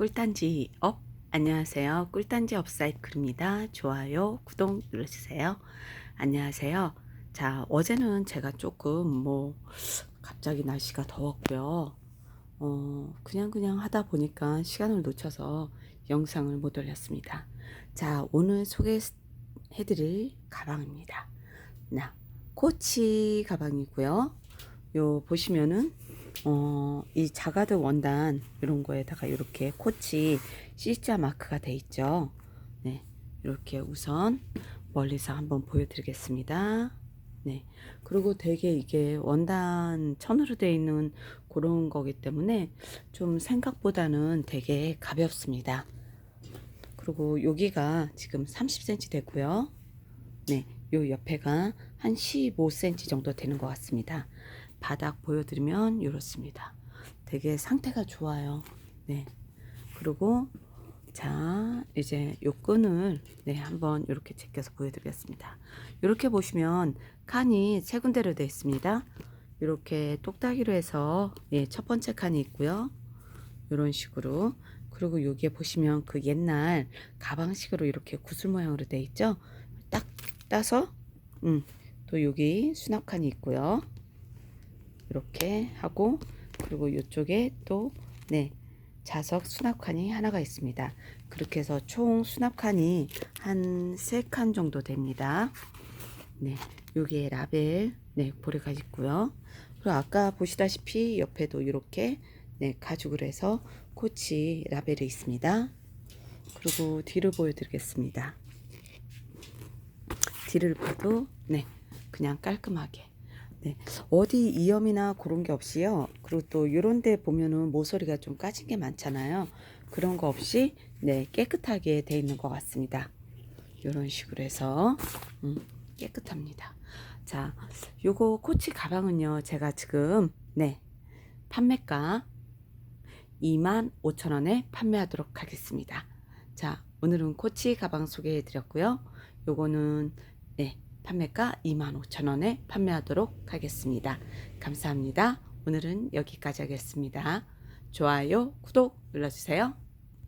꿀단지 업 안녕하세요. 꿀단지 업사이클입니다. 좋아요, 구독 눌러주세요. 안녕하세요. 자, 어제는 제가 조금 뭐 갑자기 날씨가 더웠고요. 어, 그냥 그냥 하다 보니까 시간을 놓쳐서 영상을 못 올렸습니다. 자, 오늘 소개해드릴 가방입니다. 나 코치 가방이고요. 요 보시면은 어, 이 자가드 원단 이런 거에다가 이렇게 코치 C자 마크가 돼 있죠. 네, 이렇게 우선 멀리서 한번 보여드리겠습니다. 네, 그리고 되게 이게 원단 천으로 되어 있는 그런 거기 때문에 좀 생각보다는 되게 가볍습니다. 그리고 여기가 지금 30cm 되고요. 네, 요 옆에가 한 15cm 정도 되는 것 같습니다. 바닥 보여드리면 이렇습니다. 되게 상태가 좋아요. 네. 그리고 자 이제 요 끈을 네 한번 이렇게 제껴서 보여드리겠습니다. 이렇게 보시면 칸이 세 군데로 되어 있습니다. 이렇게 똑딱이로 해서 예, 첫 번째 칸이 있고요. 이런 식으로 그리고 여기에 보시면 그 옛날 가방식으로 이렇게 구슬 모양으로 되어 있죠. 딱 따서 음, 또 여기 수납칸이 있고요. 이렇게 하고 그리고 이쪽에 또 네, 자석 수납칸이 하나가 있습니다. 그렇게 해서 총 수납칸이 한 세 칸 정도 됩니다. 네, 여기에 라벨 네, 보리가 있고요. 그리고 아까 보시다시피 옆에도 이렇게 네, 가죽으로 해서 코치 라벨이 있습니다. 그리고 뒤를 보여드리겠습니다. 뒤를 봐도 네, 그냥 깔끔하게 네. 어디 이염이나 그런 게 없이요. 그리고 또 이런 데 보면은 모서리가 좀 까진 게 많잖아요. 그런 거 없이 네, 깨끗하게 돼 있는 것 같습니다. 이런 식으로 해서 음, 깨끗합니다. 자, 요거 코치 가방은요. 제가 지금 네. 판매가 25,000원에 판매하도록 하겠습니다. 자, 오늘은 코치 가방 소개해 드렸고요. 요거는 네. 판매가 25,000원에 판매하도록 하겠습니다. 감사합니다. 오늘은 여기까지 하겠습니다. 좋아요, 구독 눌러주세요.